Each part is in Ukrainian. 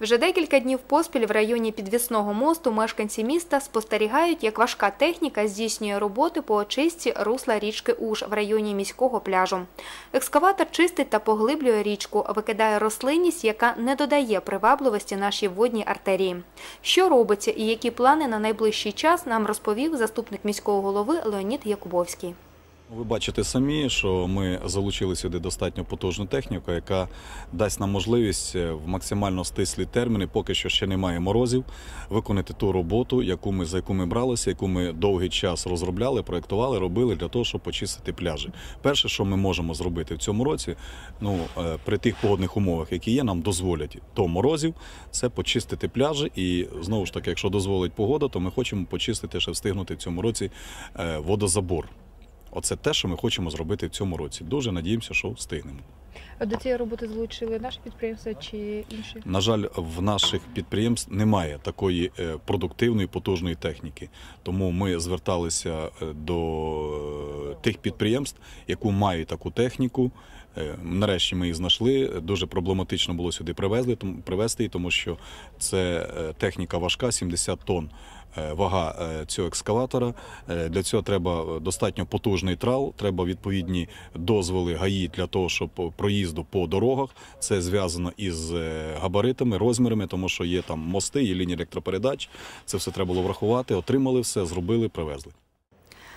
Вже декілька днів поспіль в районі підвісного мосту мешканці міста спостерігають, як важка техніка здійснює роботи по очистці русла річки Уж в районі міського пляжу. Екскаватор чистить та поглиблює річку, викидає рослинність, яка не додає привабливості нашій водній артерії. Що робиться і які плани на найближчий час нам розповів заступник міського голови Леонід Якубовський. Ви бачите самі, що ми залучили сюди достатньо потужну техніку, яка дасть нам можливість е, в максимально стислі терміни, поки що ще немає морозів, виконати ту роботу, яку ми за яку ми бралися, яку ми довгий час розробляли, проектували, робили для того, щоб почистити пляжі. Перше, що ми можемо зробити в цьому році, ну е, при тих погодних умовах, які є, нам дозволять до морозів, це почистити пляжі. І знову ж таки, якщо дозволить погода, то ми хочемо почистити ще встигнути в цьому році е, водозабор. Оце те, що ми хочемо зробити в цьому році. Дуже надіємося, що встигнемо. До цієї роботи залучили наші підприємства чи інші? На жаль, в наших підприємств немає такої е, продуктивної потужної техніки. Тому ми зверталися е, до тих підприємств, яку мають таку техніку. Е, Нарешті ми їх знайшли. Дуже проблематично було сюди привезли, привезти, тому що це е, техніка важка, 70 тонн. е, Вага цього екскаватора. Для цього треба достатньо потужний трал, треба відповідні дозволи ГАІ для того, щоб проїзду по дорогах. Це зв'язано із габаритами, розмірами, тому що є там мости, є лінії електропередач. Це все треба було врахувати. Отримали все, зробили, привезли.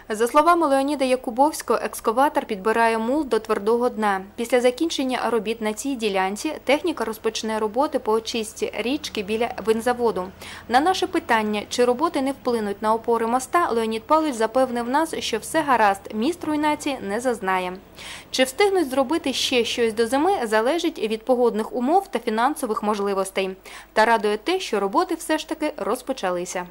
За словами Леоніда Якубовського, екскаватор підбирає мул до твердого дна. Після закінчення робіт на цій ділянці техніка розпочне роботи по очистці річки біля бензаводу. На наше питання, чи роботи не вплинуть на опори моста, Леонід Павлович запевнив нас, що все гаразд, міст руйнації не зазнає. Чи встигнуть зробити ще щось до зими, залежить від погодних умов та фінансових можливостей. Та радує те, що роботи все ж таки розпочалися.